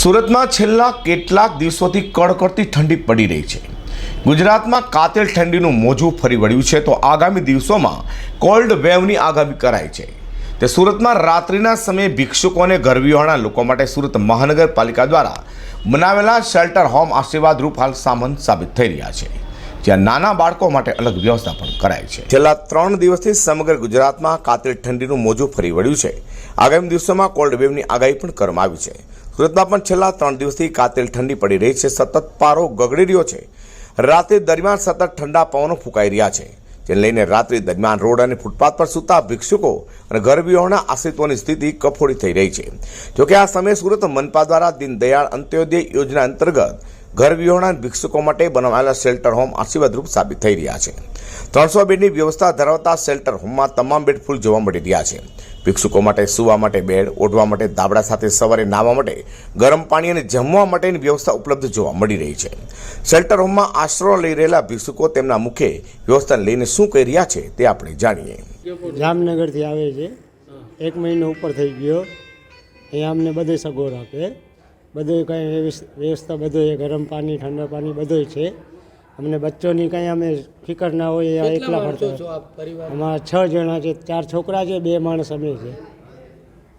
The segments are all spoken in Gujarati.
સુરતમાં છેલ્લા કેટલાક દિવસોથી કડકડતી ઠંડી પડી રહી છે. ગુજરાતમાં કાતિલ ઠંડીનું મોજું ફરી વળ્યું છે તો આગામી દિવસોમાં કોલ્ડ વેવની આગામી કરાઈ છે. તે સુરતમાં રાત્રિના સમયે ભિક્ષુકોને ઘરવિહોણા લોકો માટે સુરત મહાનગરપાલિકા દ્વારા બનાવેલા શેલ્ટર હોમ આશીર્વાદરૂપ હાલ સામન સાબિત થઈ રહ્યા છે. જ્યાં નાના બાળકો માટે અલગ વ્યવસ્થા પણ કરાઈ છે. છેલ્લા ત્રણ દિવસથી સમગ્ર ગુજરાતમાં કાતિલ ઠંડીનું મોજું ફરી વળ્યું છે. આગામી દિવસોમાં કોલ્ડ વેવની આગાહી પણ કરવામાં આવી છે. સુરતમાં પણ છેલ્લા ત્રણ દિવસથી કાતિલ ઠંડી પડી રહી છે. સતત પારો ગગડી રહ્યો છે. રાત્રિ દરમિયાન સતત ઠંડા પવનો ફૂંકાઈ રહ્યા છે. જેને લઈને રાત્રિ દરમિયાન રોડ અને ફૂટપાથ પર સૂતા ભિક્ષુકો અને ગરબીઓના આશ્રિતોની સ્થિતિ કફોડી થઈ રહી છે. જોકે આ સમયે સુરત મનપા દ્વારા દીનદયાળ અંત્યોદય યોજના અંતર્ગત ઘર વિહોણા ભિક્ષુકો માટે બનાવાયેલા શેલ્ટર હોમ આશીર્વાદરૂપ સાબિત થઈ રહ્યા છે. ત્રણસો બેડની વ્યવસ્થા ધરાવતા શેલ્ટર હોમમાં તમામ બેડ ફૂલ જોવા મળી રહ્યા છે. ભિક્ષુકો માટે સૂવા માટે બેડ, ઓઢવા માટે દાબડા સાથે સવારે નાહવા માટે ગરમ પાણી અને જમવા માટેની વ્યવસ્થા ઉપલબ્ધ જોવા મળી રહી છે. શેલ્ટર હોમમાં આશરો લઈ રહેલા ભિક્ષુકો તેમના મુખે વ્યવસ્થાને લઈને શું કહી રહ્યા છે તે આપણે જાણીએ. જામનગરથી આવે છે. એક મહિનો ઉપર થઈ ગયો. અહીંયા અમને બધે સગવડ આપે. બધું કંઈ વ્યવસ્થા બધું, ગરમ પાણી, ઠંડા પાણી બધું છે. અમને બચ્ચોની કંઈ અમે ફિકર ના હોય એ એકલા ફરતા. અમારા છ જણા છે ચાર છોકરા છે બે માણસ અમે છે.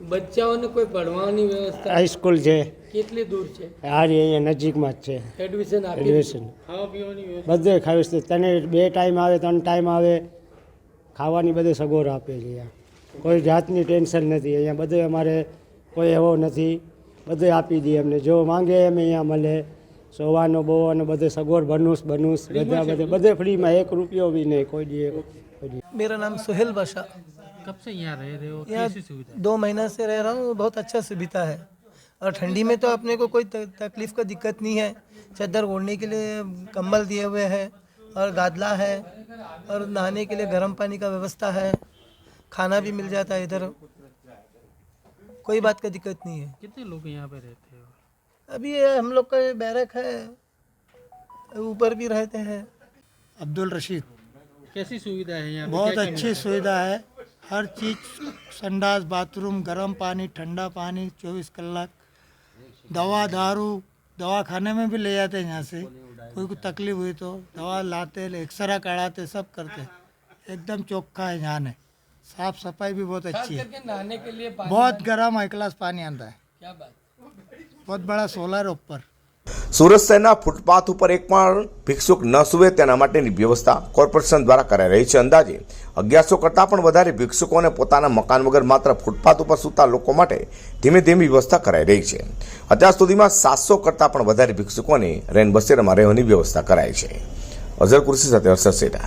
બચ્ચાઓને કોઈ ભણવાની વ્યવસ્થા? હાઈસ્કૂલ છે. કેટલી દૂર છે? હારી અહીંયા નજીકમાં જ છે. એડમિશન એડમિશન બધે ખાવી છે. તને બે ટાઈમ આવે ત્રણ ટાઈમ આવે. ખાવાની બધે સગવડ આપે છે અહીંયા. કોઈ જાતની ટેન્શન નથી. અહીંયા બધે અમારે કોઈ એવો નથી. બધે આપી દઈએ અમને. જો માંગે એમ અહીંયા મળે. સોવાનો બોવાનો બધે સગવડ બનુસ બનુસ બધા બધે બધે ફ્રીમાં એક રૂપિયો બી નહીં કોઈ દી કોઈ દી मेरा नाम सुहेल बाशा कब से यहाँ रह रहे हो यहाँ दो महीना से रह रहा हूँ बहुत अच्छा सुविधा है और ठंडी में तो अपने को कोई त- तकलीफ का दिक्कत नहीं है चादर ओढ़ने के लिए कंबल दिए हुए हैं और गादला है और नहाने के लिए गर्म पानी का व्यवस्था है खाना भी मिल जाता है इधर कोई बात का दिक्कत नहीं है कितने लोग यहाँ पे रहते हो अभी ये हम लोग का ये बैरक है ऊपर भी रहते हैं। अब्दुल रशीद। कैसी सुविधा है यहाँ पे? बहुत अच्छी सुविधा है। हर चीज़ संडास बाथरूम गर्म पानी ठंडा पानी चौबीस कलाक। दवा दारू दवा खाने में भी ले जाते हैं यहाँ से। कोई को तकलीफ़ हुई तो दवा लाते एक्सरा कराते सब करते। एकदम चौख्खा है यहाँ ने। साफ़ सफ़ाई भी बहुत अच्छी है। नहाने के लिए पानी बहुत गर्म हाई क्लास पानी आता है। क्या बात વદબાળા સોલાર ઉપર સુરત શહેરના ફૂટપાથ ઉપર એક પણ ભિક્ષુક ન સુવે તેના માટેની વ્યવસ્થા કોર્પોરેશન દ્વારા કરાઈ રહી છે અંદાજે. અગિયારસો કરતાં પણ વધારે ભિક્ષુકોને પોતાના મકાન વગર માત્ર ફૂટપાથ ઉપર સૂતા લોકો માટે ધીમે ધીમે વ્યવસ્થા કરાઈ રહી છે. અત્યાર સુધીમાં સાતસો કરતાં પણ વધારે ભિક્ષુકોને રેન બસેરામાં રહેવાની વ્યવસ્થા કરાઈ છે. અઝર કુર્સી સાથે હર્ષદ સેટા.